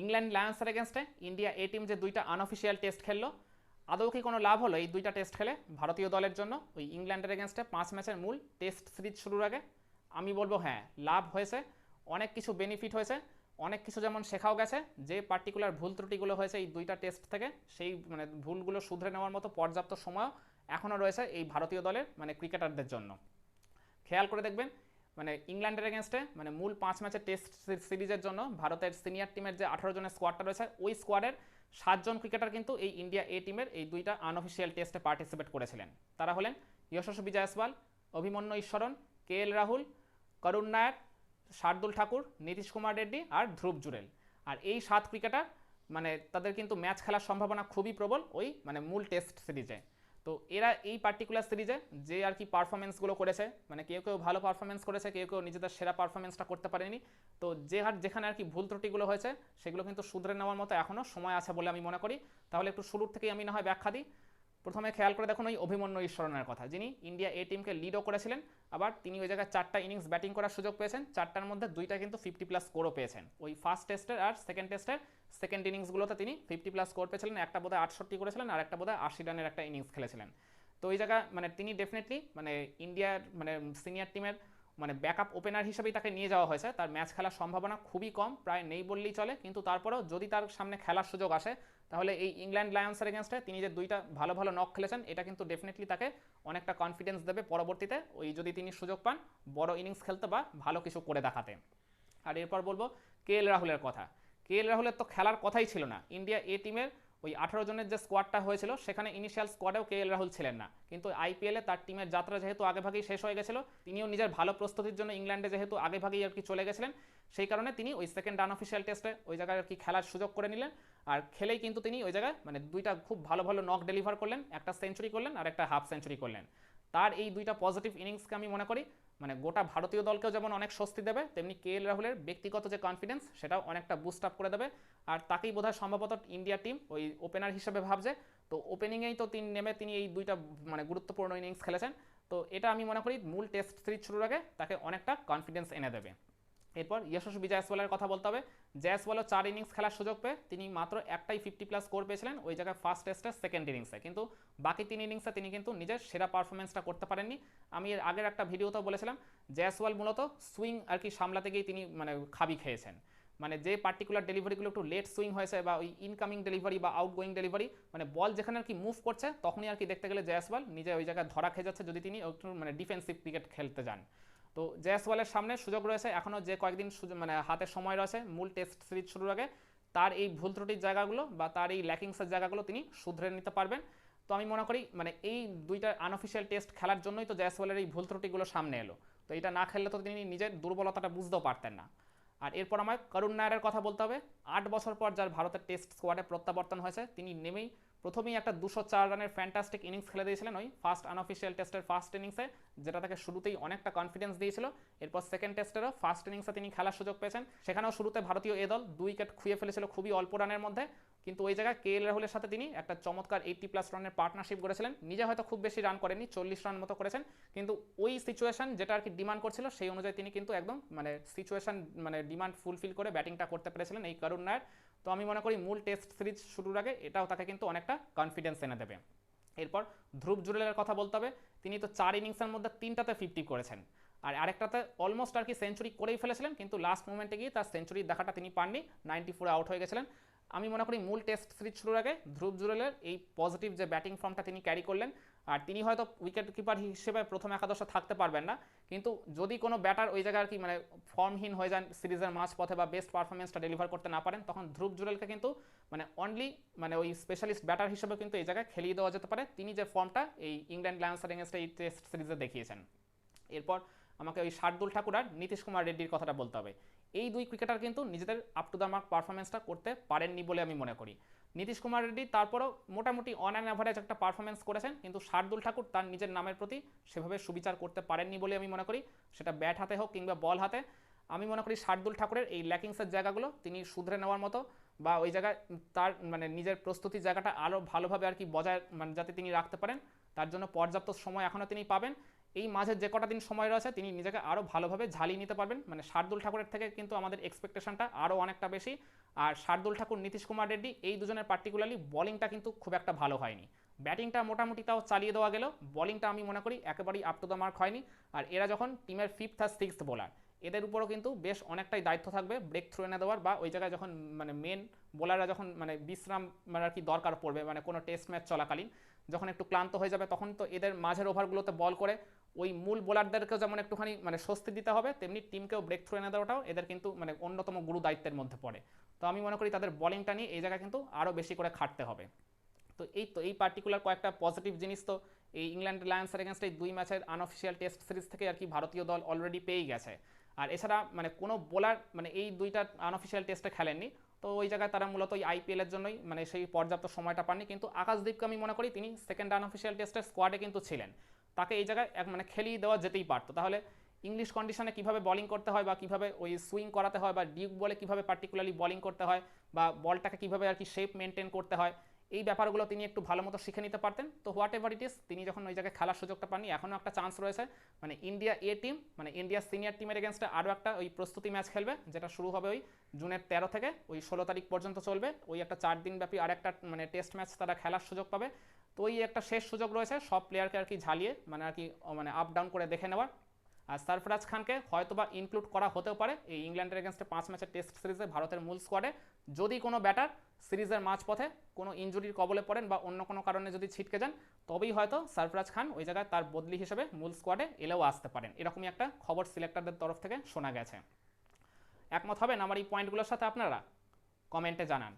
England লায়ন্সের এগেনস্টে India A team যে দুইটা আনঅফিসিয়াল টেস্ট খেললো, আদৌ কি কোনো লাভ হলো এই দুইটা টেস্ট খেলে ভারতীয় দলের জন্য? ওই ইংল্যান্ডের এগেনস্টে পাঁচ ম্যাচের মূল টেস্ট সিরিজ শুরুর আগে। আমি বলব হ্যাঁ লাভ হয়েছে, অনেক কিছু বেনিফিট হয়েছে, অনেক কিছু যেমন শেখাও গেছে, যে পার্টিকুলার ভুল ত্রুটিগুলো হয়েছে এই দুইটা টেস্ট থেকে, সেই মানে ভুলগুলো শুধরে নেওয়ার মতো পর্যাপ্ত সময়ও এখনও রয়েছে এই ভারতীয় দলের মানে ক্রিকেটারদের জন্য। খেয়াল করে দেখবেন মানে ইংল্যান্ডের এগেনস্টে মানে মূল পাঁচ ম্যাচের টেস্ট সিরিজের জন্য ভারতের সিনিয়র টিমের যে আঠারো জনের স্কোয়াডটা রয়েছে, ওই স্কোয়াডের সাতজন ক্রিকেটার কিন্তু এই ইন্ডিয়া এ টিমের এই দুইটা আনঅফিসিয়াল টেস্টে পার্টিসিপেট করেছিলেন। তারা হলেন যশস্বী জয়সওয়াল অভিমন্যু ঈশ্বরন কে এল রাহুল করুণ নায়ার শার্দুল ঠাকুর নীতিশ কুমার রেড্ডি আর ধ্রুব জুরেল আর এই সাত ক্রিকেটার মানে তাদের কিন্তু ম্যাচ খেলার সম্ভাবনা খুবই প্রবল ওই মানে মূল টেস্ট সিরিজে তো এরা এই পার্টিকুলার সিরিজে যে আর কি পারফরমেন্সগুলো করেছে মানে কেউ কেউ ভালো পারফরমেন্স করেছে, কেউ কেউ নিজেদের সেরা পারফরমেন্সটা করতে পারেনি। তো যে হার, যেখানে আর কি ভুল ত্রুটিগুলো হয়েছে, সেগুলো কিন্তু শুধরে নেওয়ার মতো এখনও সময় আছে বলে আমি মনে করি। তাহলে একটু শুরুর থেকেই আমি না হয় ব্যাখ্যা দিই। প্রথমে খেয়াল করে দেখুন ওই অভিমন্যু ঈশ্বরনের কথা। যিনি ইন্ডিয়া এ টিমকে লিডও করেছিলেন, আবার তিনি ওই জায়গায় চারটা ইনিংস ব্যাটিং করার সুযোগ পেয়েছেন। চারটার মধ্যে দুইটা কিন্তু ফিফটি প্লাস স্কোরও পেয়েছেন। ওই ফার্স্ট টেস্টের আর সেকেন্ড টেস্টের সেকেন্ড ইনিংসগুলোতে তিনি ফিফটি প্লাস স্কোর পেয়েছিলেন, একটা বোধহয় আটষট্টি করেছিলেন আর একটা বোধহয় আশি রানের একটা ইনিংস খেলেছিলেন। তো ওই জায়গা মানে তিনি ডেফিনেটলি মানে ইন্ডিয়ার মানে সিনিয়র টিমের মানে ব্যাকআপ ওপেনার হিসেবেই তাকে নিয়ে যাওয়া হয়েছে। তার ম্যাচ খেলার সম্ভাবনা খুবই কম, প্রায় নেই বললেই চলে। কিন্তু তারপরেও যদি তার সামনে খেলার সুযোগ আসে, তাহলে এই ইংল্যান্ড লায়ন্সের এগেনস্টে তিনি যে দুইটা ভালো ভালো নক খেলেছেন, এটা কিন্তু ডেফিনেটলি তাকে অনেকটা কনফিডেন্স দেবে পরবর্তীতে। ওই যদি তিনি সুযোগ পান, বড় ইনিংস খেলতে বা ভালো কিছু করে দেখাতে। আর এরপর বলব কে এল রাহুলের কথা। কে এল রাহুলের তো খেলার কথাই ছিল না। ইন্ডিয়া এ টিমের ওই আঠারো জনের যে স্কোয়াডটা হয়েছিল, সেখানে ইনিশিয়াল স্কোয়াডেও কে এল রাহুল ছিলেন না। কিন্তু আইপিএলে তার টিমের যাত্রা যেহেতু আগেভাগেই শেষ হয়ে গেছিল, তিনিও নিজের ভালো প্রস্তুতির জন্য ইংল্যান্ডে যেহেতু আগেভাগেই আর কি চলে গেছিলেন, সেই কারণে তিনি ওই সেকেন্ড আনঅফিসিয়াল টেস্টে ওই জায়গায় আর কি খেলার সুযোগ করে নিলেন। আর খেলেই কিন্তু তিনি ওই জায়গায় মানে দুইটা খুব ভালো ভালো নক ডেলিভার করলেন, একটা সেঞ্চুরি করলেন আর একটা হাফ সেঞ্চুরি করলেন। তার এই দুইটা পজিটিভ ইনিংসকে আমি মনে করি মানে গোটা ভারতীয় দলকেও যেমন অনেক স্বস্তি দেবে, তেমনি কে এল রাহুলের ব্যক্তিগত যে কনফিডেন্স সেটাও অনেকটা বুস্ট আপ করে দেবে। আর তাকেই বোধহয় সম্ভবত ইন্ডিয়া টিম ওই ওপেনার হিসেবে ভাবছে। তো ওপেনিংয়েই তো তিনি নেমে তিনি এই দুইটা মানে গুরুত্বপূর্ণ ইনিংস খেলেছেন। তো এটা আমি মনে করি মূল টেস্ট সিরিজ শুরুর আগে তাকে অনেকটা কনফিডেন্স এনে দেবে। এরপর যশস্বী জয়সওয়ালের কথা বলতে হবে। জয়সওয়ালও চার ইনিংস খেলার সুযোগ পেয়ে তিনি মাত্র একটাই ফিফটি প্লাস স্কোর পেয়েছিলেন, ওই জায়গায় ফার্স্ট টেস্টে সেকেন্ড ইনিংসে কিন্তু বাকি তিন ইনিংসে তিনি কিন্তু নিজের সেরা পারফরমেন্সটা করতে পারেননি। আমি এর আগের একটা ভিডিওতেও বলেছিলাম জয়সওয়াল মূলত সুইং আর কি সামলাতে গিয়ে তিনি মানে খাবি খেয়েছেন। মানে যে পার্টিকুলার ডেলিভারিগুলো একটু লেট সুইং হয়েছে বা ওই ইনকামিং ডেলিভারি বা আউটগোয়িং ডেলিভারি মানে বল যেখানে আর কি মুভ করছে, তখনই আর কি দেখতে গেলে জয়সওয়াল নিজে ওই জায়গায় ধরা খেয়ে যাচ্ছে যদি তিনি একটু মানে ডিফেন্সিভ ক্রিকেট খেলতে যান। তো জয়সওয়ালের সামনে সুযোগ রয়েছে এখনও যে কয়েকদিন মানে হাতে সময় রয়েছে, মূল টেস্ট সিরিজ শুরুর আগে, তার এই ভুল ত্রুটির জায়গাগুলো বা তার এই ল্যাকিংসের জায়গাগুলো তিনি শুধরে নিতে পারবেন। তো আমি মনে করি মানে এই দুইটা আনঅফিসিয়াল টেস্ট খেলার জন্যই তো জয়সওয়ালের এই ভুল ত্রুটিগুলো সামনে এলো। তো এটা না খেললে তো তিনি নিজের দুর্বলতাটা বুঝতেও পারতেন না। আর এরপর আমার করুণ নায়ারের কথা বলতে হবে। আট বছর পর যার ভারতের টেস্ট স্কোয়াডে প্রত্যাবর্তন হয়েছে, তিনি নেমেই প্রথমেই একটা দুশো চার রানের ফ্যান্টাস্টিক ইনিংস খেলে দিয়েছিলেন ওই ফার্স্ট আনঅফিসিয়াল টেস্টের ফার্স্ট ইনিংসে যেটা তাকে শুরুতেই অনেকটা কনফিডেন্স দিয়েছিল। এরপর সেকেন্ড টেস্টেরও ফার্স্ট ইনিংসে তিনি খেলার সুযোগ পেয়েছেন। সেখানেও শুরুতে ভারতীয় এ দল দুই উইকেট খুঁয়ে ফেলেছিল খুবই অল্প রানের মধ্যে। কিন্তু ওই জায়গায় কে এল রাহুলের সাথে তিনি একটা চমৎকার এইটটি প্লাস রানের পার্টনারশিপ করেছিলেন নিজে হয়তো খুব বেশি রান করেননি, চল্লিশ রান মতো করেছেন। কিন্তু ওই সিচুয়েশন যেটা আর কি ডিমান্ড করছিল, সেই অনুযায়ী তিনি কিন্তু একদম মানে সিচুয়েশন মানে ডিমান্ড ফুলফিল করে ব্যাটিংটা করতে পেরেছিলেন এই করুণ নায়ার তো আমি মনে করি মূল টেস্ট সিরিজ শুরুর আগে এটাও তাকে কিন্তু অনেকটা কনফিডেন্স এনে দেবে। এরপর ধ্রুব জুরেলের কথা বলতে হবে, তিনি তো চার ইনিংসের মধ্যে তিনটাতে ফিফটি করেছেন। আর আরেকটাতে অলমোস্ট আর কি সেঞ্চুরি করেই ফেলেছিলেন, কিন্তু লাস্ট মোমেন্টে গিয়ে তার সেঞ্চুরির দেখাটা তিনি পাননি নাইনটি ফোরে আউট হয়ে গেছিলেন। আমি মনে করি মূল টেস্ট সিরিজ শুরুর আগে ধ্রুব জুরেলের এই পজিটিভ যে ব্যাটিং ফর্মটা তিনি ক্যারি করলেন আর তিনি হয়তো উইকেট কিপার হিসেবে প্রথম একাদশে থাকতে পারবেন না। কিন্তু যদি কোনো ব্যাটার ওই জায়গায় আর কি মানে ফর্মহীন হয়ে যান সিরিজের মাঝ পথে বা বেস্ট পারফরমেন্সটা ডেলিভার করতে না পারেন, তখন ধ্রুব জুরেলকে কিন্তু মানে অনলি মানে ওই স্পেশালিস্ট ব্যাটার হিসেবে কিন্তু এই জায়গায় খেলিয়ে দেওয়া যেতে পারে। তিনি যে ফর্মটা এই ইংল্যান্ড লায়ন্সের এই টেস্ট সিরিজে দেখিয়েছেন। এরপর আমাকে ওই শার্দুল ঠাকুর আর নীতিশ কুমার রেড্ডির কথাটা বলতে হবে। এই দুই ক্রিকেটার কিন্তু নিজেদের আপ টু দ্য মার্ক পারফরমেন্সটা করতে পারেননি বলে আমি মনে করি। নীতিশ কুমার রেড্ডি তারপরও মোটামুটি অন অ্যান অ্যাভারেজ একটা পারফরমেন্স করেছেন, কিন্তু শার্দুল ঠাকুর তার নিজের নামের প্রতি সেভাবে সুবিচার করতে পারেননি বলে আমি মনে করি। সেটা ব্যাট হাতে হোক কিংবা বল হাতে, আমি মনে করি শার্দুল ঠাকুরের এই ল্যাকিংসের জায়গাগুলো তিনি শুধরে নেওয়ার মতো বা ওই জায়গায় তার মানে নিজের প্রস্তুতির জায়গাটা আরও ভালোভাবে আর কি বজায় মানে যাতে তিনি রাখতে পারেন, তার জন্য পর্যাপ্ত সময় এখনও তিনি পাবেন এই মাঝের যে কটা দিন সময় রয়েছে, তিনি নিজেকে আরও ভালোভাবে ঝালিয়ে নিতে পারবেন। মানে শার্দুল ঠাকুরের থেকে কিন্তু আমাদের এক্সপেকটেশনটা আরও অনেকটা বেশি। আর শার্দুল ঠাকুর, নীতিশ কুমার রেড্ডি এই দুজনের পার্টিকুলারলি বলিংটা কিন্তু খুব একটা ভালো হয়নি। ব্যাটিংটা মোটামুটি তাও চালিয়ে দেওয়া গেল। বলিংটা আমি মনে করি একেবারেই আপ টু দ্য মার্ক হয়নি। আর এরা যখন টিমের ফিফথ আর সিক্সথ বোলার এদের উপরও কিন্তু বেশ অনেকটাই দায়িত্ব থাকবে ব্রেক থ্রু এনে দেওয়ার বা ওই জায়গায় যখন মানে মেন বোলাররা যখন মানে বিশ্রাম মানে আর কি দরকার পড়বে মানে কোনো টেস্ট ম্যাচ চলাকালীন, যখন একটু ক্লান্ত হয়ে যাবে, তখন তো এদের মাঝের ওভারগুলোতে বল করে ওই মূল বোলারদেরকেও যেমন একটুখানি মানে স্বস্তি দিতে হবে, তেমনি টিমকেও ব্রেক থ্রু এনে দেওয়াটাও এদের কিন্তু মানে অন্যতম গুরু দায়িত্বের মধ্যে পড়ে। তো আমি মনে করি তাদের বলিংটা নিয়ে এই জায়গায় কিন্তু আরও বেশি করে খাটতে হবে। তো এই তো, এই পার্টিকুলার কয়েকটা পজিটিভ জিনিস তো, এই ইংল্যান্ড লায়ন্সের এগেনস্ট এই দুই ম্যাচের আনঅফিসিয়াল টেস্ট সিরিজ থেকে আর কি ভারতীয় দল অলরেডি পেয়েই গেছে। আর এছাড়া মানে কোনো বোলার মানে এই দুইটা আনঅফিসিয়াল টেস্টে খেলেননি। তো ওই জায়গায় তারা মূলত ওই আইপিএলের জন্যই মানে সেই পর্যাপ্ত সময়টা পাননি। কিন্তু আকাশদীপকে আমি মনে করি তিনি সেকেন্ড আনঅফিসিয়াল টেস্টের স্কোয়াডে কিন্তু ছিলেন। তাকে এই জায়গায় এক মানে খেলিয়ে দেওয়া যেতেই পারতো। তাহলে ইংলিশ কন্ডিশনে কীভাবে বলিং করতে হয় বা কীভাবে ওই সুইং করাতে হয় বা ডিউক বলে কীভাবে পার্টিকুলারলি বলিং করতে হয় বা বলটাকে কীভাবে আর কি শেপ মেনটেন করতে হয় এই ব্যাপারগুলো তিনি একটু ভালো মতো শিখে নিতে পারতেন। তো হোয়াট এভার ইট ইস তিনি যখন ওই জায়গায় খেলার সুযোগটা পাননি, এখনও একটা চান্স রয়েছে। মানে ইন্ডিয়া এ টিম মানে ইন্ডিয়া সিনিয়র টিমের এগেনস্টে আরও একটা ওই প্রস্তুতি ম্যাচ খেলবে, যেটা শুরু হবে ওই জুনের তেরো থেকে, ওই ষোলো তারিখ পর্যন্ত চলবে। ওই একটা চার দিন ব্যাপী আর একটা মানে টেস্ট ম্যাচ তারা খেলার সুযোগ পাবে। তো ওই একটা শেষ সুযোগ রয়েছে, সব প্লেয়ারকে আর কি ঝালিয়ে মানে আর কি মানে আপ ডাউন করে দেখে নেওয়ার। সরফরাজ খানকে হয়তোবা ইনক্লুড করা হতেও পারে। এই ইংল্যান্ডের এগেনস্টে পাঁচ ম্যাচের টেস্ট সিরিজে ভারতের মূল স্কোয়াডে যদি কোনো ব্যাটার সিরিজের মাঝপথে কোনো ইঞ্জুরির কবলে পড়েন বা অন্য কোনো কারণে যদি ছিটকে যান, তবেই হয়তো সরফরাজ খান ওই জায়গায় তার বদলি হিসেবে মূল স্কোয়াডে এলেও আসতে পারেন। এরকমই একটা খবর সিলেক্টরদের তরফ থেকে শোনা গেছে। একমত হবেন আমার এই পয়েন্টগুলোর সাথে আপনারা? কমেন্টে জানান।